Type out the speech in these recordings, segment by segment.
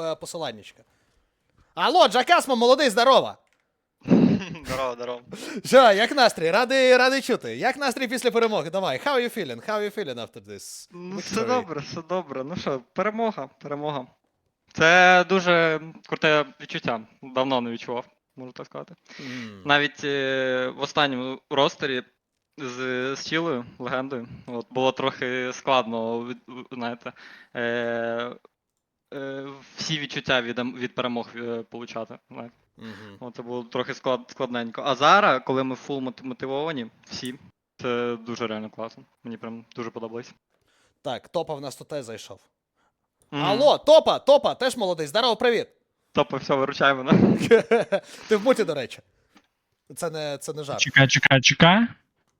е, посиланнячка. Алло, Джакасмо, молодий, здорово! Здорово, здорово. Що, як настрій? Радий, радий чути. Як настрій після перемоги? Давай, how you feeling? How you feeling after this? Ну, все добре, все добре. Ну що, перемога, перемога. Це дуже круте відчуття. Давно не відчував, можу так сказати. М. Навіть е, в останньому ростері з, з Чілою, легендою, от, було трохи складно, від, знаєте, е, всі відчуття від, від перемог е, получати. От, це було трохи склад, складненько. А зараз, коли ми фул мот- мотивовані, всі, це дуже реально класно. Мені прям дуже подобається. Так, топа в нас тут теж зайшов. Мгм. Алло, топа, топа, теж молодий. Здорово, привіт. Топи, все, виручай мене. Ти в муті, до речі. Це не, це не жарт. Чекай, чекай, чекай.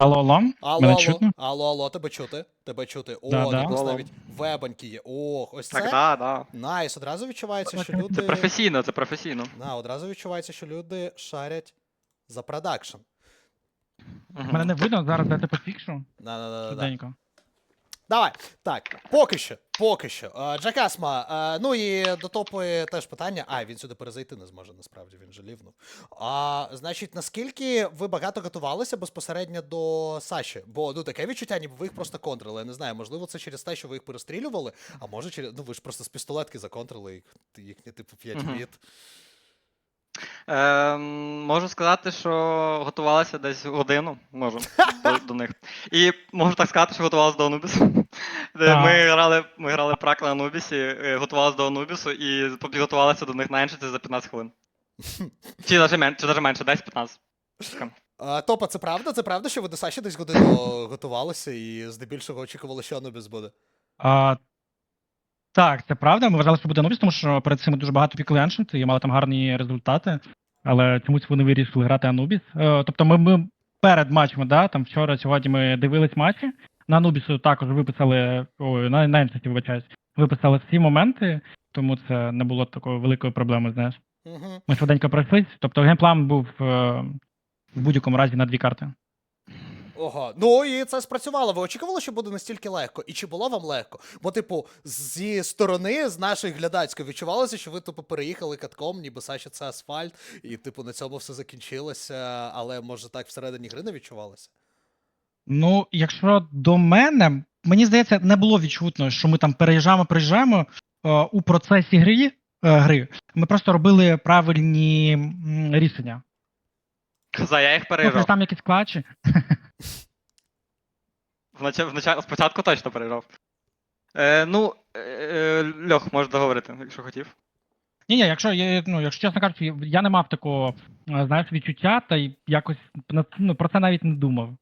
Алло, алло. Алло, Мене алло, чутно? алло, алло, тебе чути? Тебе чути. О, Да, да, да. нас Алло. навіть вебаньки є. Ох, ось це. Так, да, да. Найс, одразу відчувається, що Це люди. Це професійно, це професійно. Да, одразу відчувається, що люди шарять за продакшн. Мгм. Мене не видно, зараз я тебе фікшу. Да, да, да, да. Швиденько. Давай. Так, поки що, поки що. Е, Джакасма, е, ну і до топи теж питання. А, він сюди перезайти не зможе, насправді, він же лівнув. А, значить, наскільки ви багато готувалися безпосередньо до Саші? Бо ну таке відчуття, ніби ви їх просто контрили. Я не знаю, можливо, це через те, що ви їх перестрілювали, а може через. Ну ви ж просто з пістолетки законтрили їх, їхні типу 5 Мгм. біт. Ем, можу сказати, що готувалася десь годину, можу, до, до них. І можу так сказати, що готувалася до Анубісу. Е, Ми грали, ми грали прак на Анубісі, е, готувалися до Анубісу і підготувалися до них на Еншиті за 15 хвилин. Чи навіть менше, чи навіть менше, десь 15. А, топа, це правда? Це правда, що ви до Саші десь годину готувалися і здебільшого очікували, що Анубіс буде? А, так, це правда. Ми вважали, що буде новість, тому що перед цим дуже багато пікли Ancient і мали там гарні результати. Але чомусь вони вирішили грати Anubis. Е, тобто ми, ми перед матчами, да, там вчора, сьогодні ми дивились матчі. На Anubis також виписали, ой, на, на Ancient, вибачаюсь, виписали всі моменти, тому це не було такої великої проблеми, знаєш. Угу. Ми швиденько пройшлись. Тобто геймплан був е, в будь-якому разі на дві карти. Ого, ну і це спрацювало. Ви очікували, що буде настільки легко? І чи було вам легко? Бо, типу, зі сторони, з нашої глядацької, відчувалося, що ви типу переїхали катком, ніби Саші це асфальт, і типу на цьому все закінчилося. Але може так всередині гри не відчувалося? Ну, якщо до мене, мені здається, не було відчутно, що ми там переїжджаємо, приїжджаємо е, у процесі гри, е, гри. Ми просто робили правильні м, рішення. За я їх Тобто переїжджав. там якісь клатчі. Внача- Спочатку точно переїжджав. Е, ну, е, е, Льох, можеш договорити, якщо хотів. Ні, ні, якщо я, ну, якщо чесно кажучи, я не мав такого, е, знаєш, відчуття, та й якось на- ну, про це навіть не думав.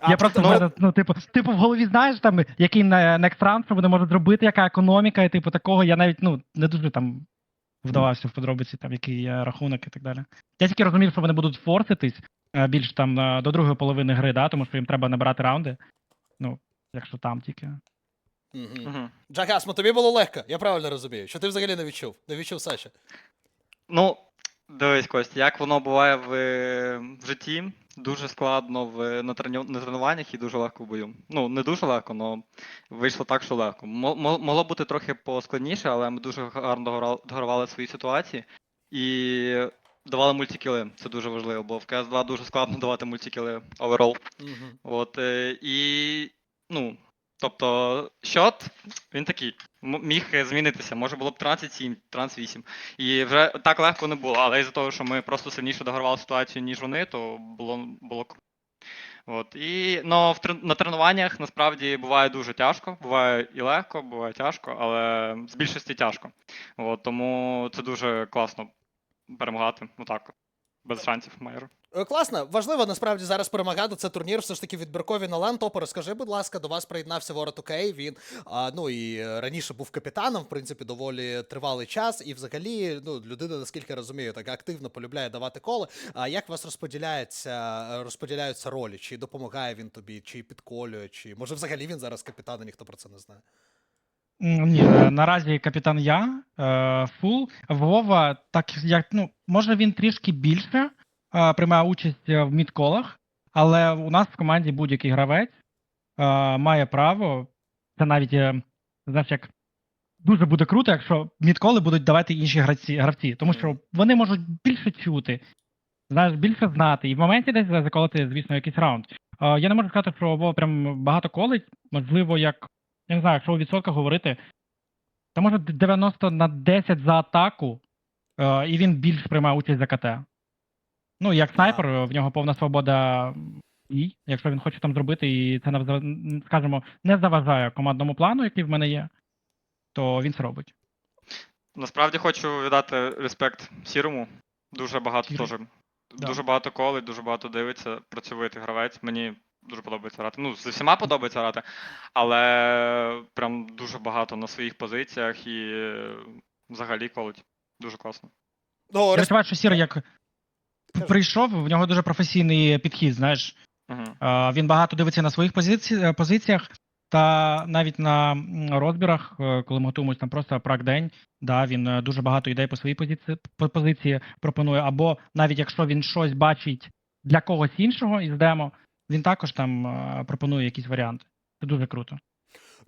А, я просто ну, в мене, ну, типу, типу, в голові знаєш там, який не- next round, що вони можуть зробити, яка економіка, і типу такого, я навіть ну, не дуже там вдавався в подробиці, там, який є рахунок і так далі. Я тільки розумів, що вони будуть форситись більш там е, до другої половини гри, да, тому що їм треба набирати раунди. Ну, якщо там тільки. Угу. Угу. Тобі було легко, я правильно розумію. Що ти взагалі не відчув? Не відчув Саші. Ну, дивись, Кость, як воно буває в, в житті, дуже складно в, на, треню- на тренуваннях і дуже легко в бою. Ну, не дуже легко, але вийшло так, що легко. Мо- Могло бути трохи поскладніше, але ми дуже гарно догравали свої ситуації і давали мультикіли. Це дуже важливо, бо в CS2 дуже складно давати мультикіли оверол. Угу. От, е, і, ну, тобто, счет, він такий, м- міг змінитися. Може було б 13-7, 13-8. І вже так легко не було, але із-за того, що ми просто сильніше догравали ситуацію, ніж вони, то було, було круто. От, і, но в, трен- на тренуваннях насправді буває дуже тяжко, буває і легко, буває тяжко, але з більшості тяжко. От, тому це дуже класно перемагати, отак, без шансів майже. Е, Класно, важливо насправді зараз перемагати. Це турнір, все ж таки відбіркові на лан. Топо, розкажи, будь ласка, до вас приєднався Ворот Окей. Він а, ну і е, раніше був капітаном, в принципі, доволі тривалий час. І взагалі, ну, людина, наскільки розумію, так активно полюбляє давати коли. А як у вас розподіляється, е, розподіляються ролі? Чи допомагає він тобі, чи підколює, чи може взагалі він зараз капітан, і ніхто про це не знає? Ні, е, наразі капітан я, е, фул. Вова, так як ну, може він трішки більше е, приймає участь в мідколах, але у нас в команді будь-який гравець має право. Це навіть, знаєш, як дуже буде круто, якщо мідколи будуть давати інші гравці, гравці, тому що вони можуть більше чути, знаєш, більше знати, і в моменті десь заколоти, звісно, якийсь раунд. Я не можу сказати, що Вова прям багато колить, можливо, як я не знаю, якщо у відсотках говорити, та може 90 на 10 за атаку, е, і він більш приймає участь за КТ. Ну, як снайпер, в нього повна свобода дій, якщо він хоче там зробити, і це скажімо, не заважає командному плану, який в мене є, то він це робить. Насправді хочу віддати респект Сірому. Дуже багато Сірий. теж. Да. Дуже багато колить, дуже багато дивиться, працьовитий гравець. Мені дуже подобається грати. Ну, з всіма подобається грати, але прям дуже багато на своїх позиціях і взагалі колить. Дуже класно. Ну, Я відчуваю, що Сіра як прийшов, в нього дуже професійний підхід, знаєш. Угу. Е, Він багато дивиться на своїх позиці... позиціях, та навіть на розбірах, е, коли ми готуємося там просто прак день, да, він е, дуже багато ідей по своїй позиції, позиції пропонує. Або навіть якщо він щось бачить для когось іншого із демо, він також там е, пропонує якісь варіанти. Це дуже круто.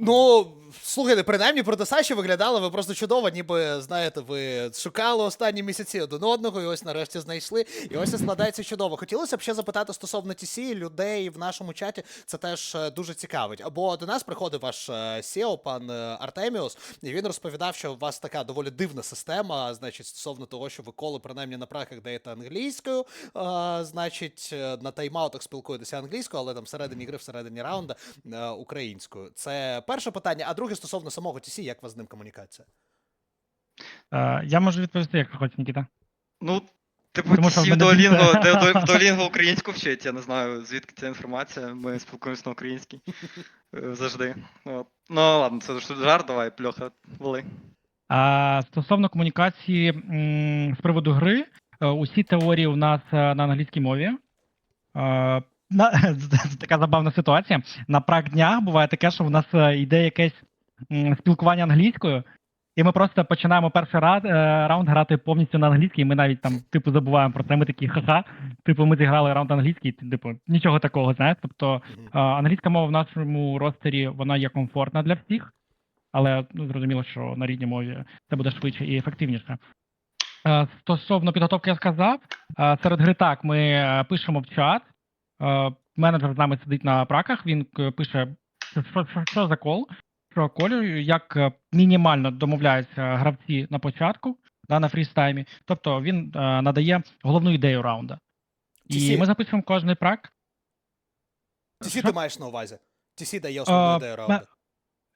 Ну, слухайте, принаймні проти Саші виглядали ви просто чудово, ніби знаєте, ви шукали останні місяці один одного, і ось нарешті знайшли. І ось це складається чудово. Хотілося б ще запитати стосовно TC, людей в нашому чаті. Це теж е, дуже цікавить. Або до нас приходив ваш е, SEO, пан е, Артеміус, і він розповідав, що у вас така доволі дивна система, значить, стосовно того, що ви коли принаймні на праках даєте англійською, значить, на тайм-аутах спілкуєтеся англійською, але там всередині гри, всередині раунда українською. Це перше питання. А друге стосовно самого TC, як у вас з ним комунікація? Е, Я можу відповісти, як хочеш, Нікіта. Ну, типу, Тому що в всі в Duolingo, більше- де Duo- Duolingo українську вчить, я не знаю, звідки ця інформація. Ми спілкуємося на українській. е, Завжди. От. Ну ладно, це ж жарт, давай, пльоха, вали. А стосовно комунікації м, з приводу гри, е, усі теорії у нас е, на англійській мові. Е, На, така забавна ситуація. На прак днях буває таке, що в нас е, йде якесь спілкування англійською, і ми просто починаємо перший раунд, раунд грати повністю на англійській, і ми навіть там, типу, забуваємо про це. Ми такі ха-ха. Типу, ми зіграли раунд англійський, типу, нічого такого, знаєш. Тобто е, англійська мова в нашому ростері вона є комфортна для всіх, але ну, зрозуміло, що на рідній мові це буде швидше і ефективніше. Е, Стосовно підготовки, я сказав, е, серед гри так, ми е, пишемо в чат. Е, Менеджер з нами сидить на праках, він пише, що, що, що, за кол, що колю, як е, мінімально домовляються гравці на початку, да, на фрістаймі. Тобто він е, надає головну ідею раунда. І ми записуємо кожний прак. TC ти маєш на увазі? TC дає основну Е, ідею раунду.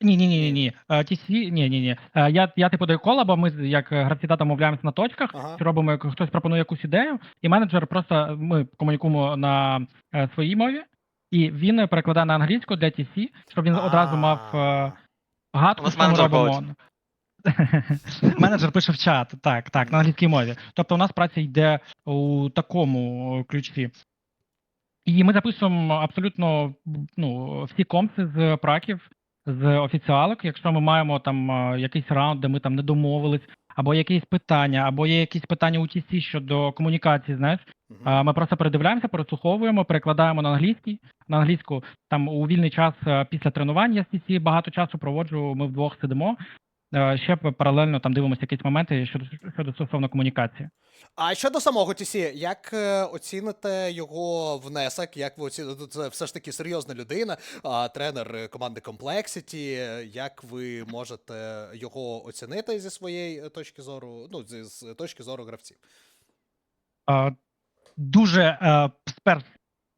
Ні, ні, ні, ні, ні. TC, ні, ні, ні. Я, я типу даю кола, бо ми як гравці да, домовляємося на точках, Ага. що робимо, як хтось пропонує якусь ідею, і менеджер просто ми комунікуємо на е, своїй мові, і він перекладає на англійську для TC, щоб він одразу мав е, гадку, що ми менеджер робимо. Менеджер пише в чат, так, так, на англійській мові. Тобто у нас праця йде у такому ключі. І ми записуємо абсолютно ну, всі компси з праків, з офіціалок. Якщо ми маємо там е, якийсь раунд, де ми там не домовились, або якісь питання, або є якісь питання у TC щодо комунікації, знаєш, а, Ми просто передивляємося, прослуховуємо, перекладаємо на англійський. На англійську там у вільний час е, після тренувань я тісі багато часу проводжу. Ми вдвох сидимо. Е, Ще паралельно там дивимося якісь моменти щодо щодо стосовно комунікації. А щодо самого TC, як е, оціните його внесок? Як ви оціните? Це все ж таки серйозна людина, а, тренер команди Complexity. Як ви можете його оцінити зі своєї точки зору? Ну, з точки зору гравців? Е, Дуже е,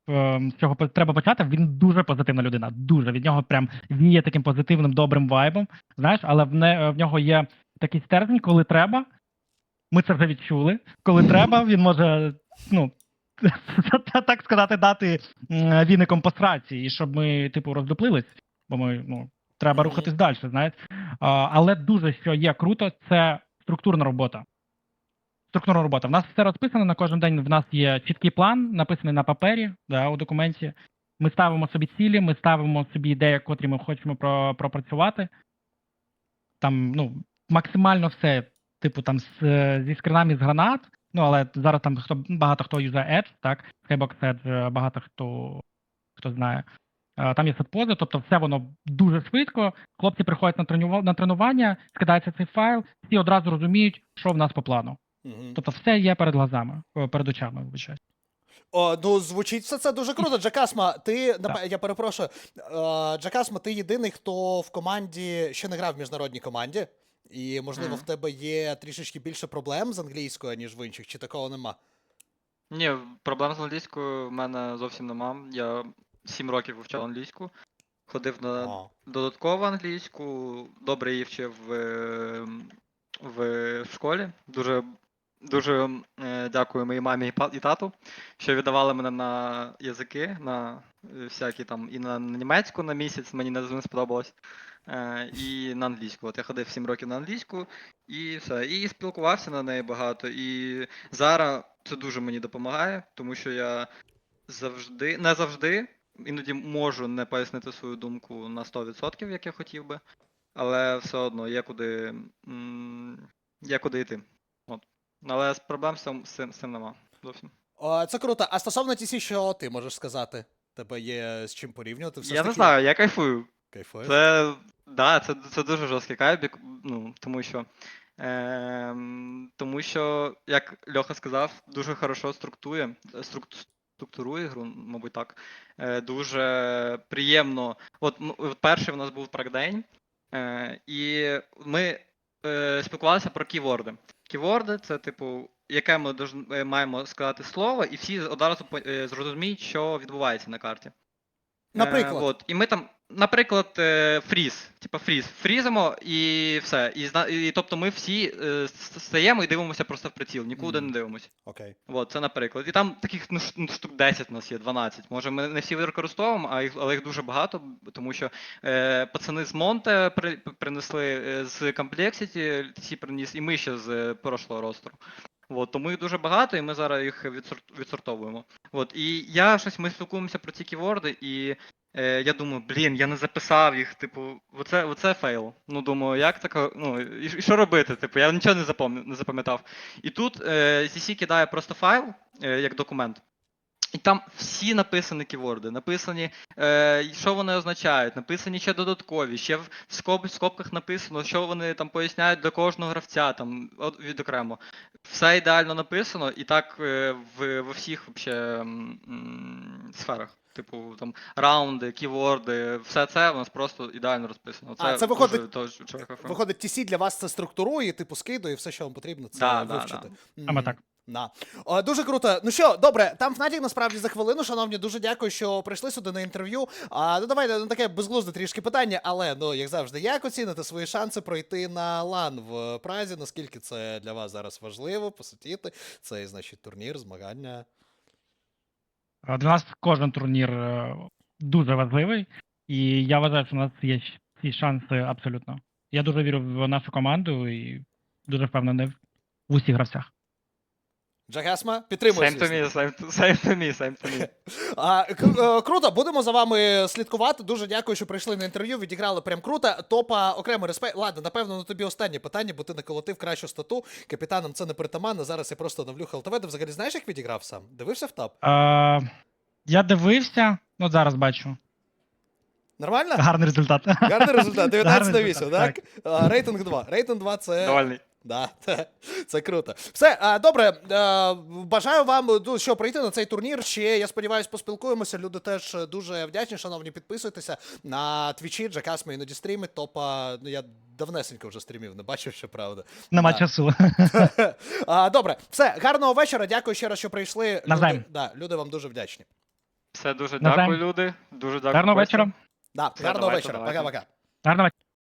з чого треба почати. Він дуже позитивна людина. Дуже від нього прям віє таким позитивним добрим вайбом. Знаєш, але в не в нього є такий стержень, коли треба. Ми це вже відчули. Коли треба, він може, ну так сказати, дати віником по сраці, і щоб ми, типу, роздуплились, бо ми ну треба рухатись далі, знаєш. Але дуже що є круто, це структурна робота. Структурна робота. В нас все розписано на кожен день. В нас є чіткий план, написаний на папері, да, у документі. Ми ставимо собі цілі, ми ставимо собі ідеї, котрі ми хочемо про, пропрацювати. Там, ну, максимально все, типу, там з, зі скринами з гранат. Ну, але зараз там хто багато хто юзає Edge, так? Skybox Edge е, багато хто, хто знає. Е, Там є сетпози, тобто все воно дуже швидко. Хлопці приходять на тренування, скидається цей файл, всі одразу розуміють, що в нас по плану. Мгм. Тобто все є перед глазами, перед очами, вибачаю. О, ну, звучить все це дуже круто. Джакасма, ти напе- я перепрошую. е, Джакасма, ти єдиний, хто в команді ще не грав в міжнародній команді. І, можливо, Мгм. в тебе є трішечки більше проблем з англійською, ніж в інших, чи такого нема? Ні, проблем з англійською в мене зовсім нема. Я 7 років вивчав англійську, ходив на О. додаткову англійську, добре її вчив в, в, в школі. Дуже, дуже е, дякую моїй мамі і тату, що віддавали мене на язики, на е, всякі там і на німецьку на місяць, мені не сподобалось. Е, і на англійську. От я ходив 7 років на англійську і все. І спілкувався на неї багато. І зараз це дуже мені допомагає, тому що я завжди, не завжди, іноді можу не пояснити свою думку на 100%, як я хотів би, але все одно є куди, є куди йти. Але з проблем з цим, з цим, з цим нема. Зовсім. О, це круто. А стосовно TC, що ти можеш сказати? Тебе є з чим порівнювати? Все ж я не таки знаю, я кайфую. Кайфуєш? Це, да, це, це дуже жорсткий кайф, бік- ну, тому що, ем, тому що, як Льоха сказав, дуже хорошо структує, струк- структурує гру, мабуть так. Е, дуже приємно. От, м- от перший в нас був трекдень, е, і ми е, спілкувалися про ківорди. Ківорди це, типу, яке ми е, маємо сказати слово, і всі одразу е, зрозуміють, що відбувається на карті. Наприклад. Е, от, і ми там, наприклад, е, фріз, типа фріз, фрізимо і все. І, зна- і тобто ми всі е, с- стаємо і дивимося просто в приціл, нікуди Мгм. не дивимося. Окей. От, це наприклад. І там таких ну, ш- ну, штук 10 у нас є, 12. Може, ми не всі використовуємо, а їх, але їх дуже багато, тому що е, пацани з Монте при, принесли е, з Complexity, всі приніс, і ми ще з е, прошлого ростеру. От, тому їх дуже багато, і ми зараз їх відсорт, відсортовуємо. От, і я щось, ми спілкуємося про ці ківорди, і е, я думаю, блін, я не записав їх, типу, оце, оце фейл. Ну, думаю, як так, ну, і, і що робити? Типу, я нічого не запам'ятав. І тут е, CC кидає просто файл, е, як документ. І там всі написані ківорди, написані, е, що вони означають, написані ще додаткові, ще в, в, скоб, в скобках написано, що вони там поясняють для кожного гравця, там от, відокремо. Все ідеально написано, і так е, в, во всіх вообще, м, м, сферах. Типу там раунди, ківорди, все це у нас просто ідеально розписано. А, це виходить- дуже. Виходить, TC для вас це структурує, типу скидує, все, що вам потрібно, це Да, да, вивчити. Саме так. На. О, дуже круто. Ну що, добре, там Фнатік насправді за хвилину, шановні, дуже дякую, що прийшли сюди на інтерв'ю. А, ну давайте ну, таке безглузде трішки питання, але ну як завжди, як оціните свої шанси пройти на лан в Празі? Наскільки це для вас зараз важливо посетіти цей, значить, турнір, змагання? Е, Для нас кожен турнір е, дуже важливий, і я вважаю, що у нас є всі шанси абсолютно. Я дуже вірю в нашу команду і дуже впевнений в усіх гравцях. Джагасма, підтримує. Same to me, same to, same to me, same to me. А, к- е, круто, будемо за вами слідкувати. Дуже дякую, що прийшли на інтерв'ю. Відіграли прям круто. Топа окремий респект. Ладно, напевно, на тобі останнє питання, бо ти наколотив кращу стату. Капітаном це не притаманно. Зараз я просто навлю ХЛТВ. Ти взагалі знаєш, як відіграв сам? Дивився в топ? Е, я дивився, от зараз бачу. Нормально? Гарний результат. Гарний результат. 19 на Гарний 8, результат, так? А, Рейтинг 2. Рейтинг 2 це. Довольний. Да, це круто. Все, добре. Бажаю вам ну, що прийти на цей турнір. Ще я сподіваюся, поспілкуємося. Люди теж дуже вдячні. Шановні, підписуйтеся на твічі, Джакасма іноді стрімить. Топа. Ну я давнесенько вже стрімів, не бачив, що правда. Нема Да. часу. А, добре, все, гарного вечора. Дякую ще раз, що прийшли. Люди, да, люди вам дуже вдячні. Все дуже дякую, люди. Дуже дякую. Гарного вечора. Да, Все, гарного давайте, вечора. Пока-пока. Гарного вечора.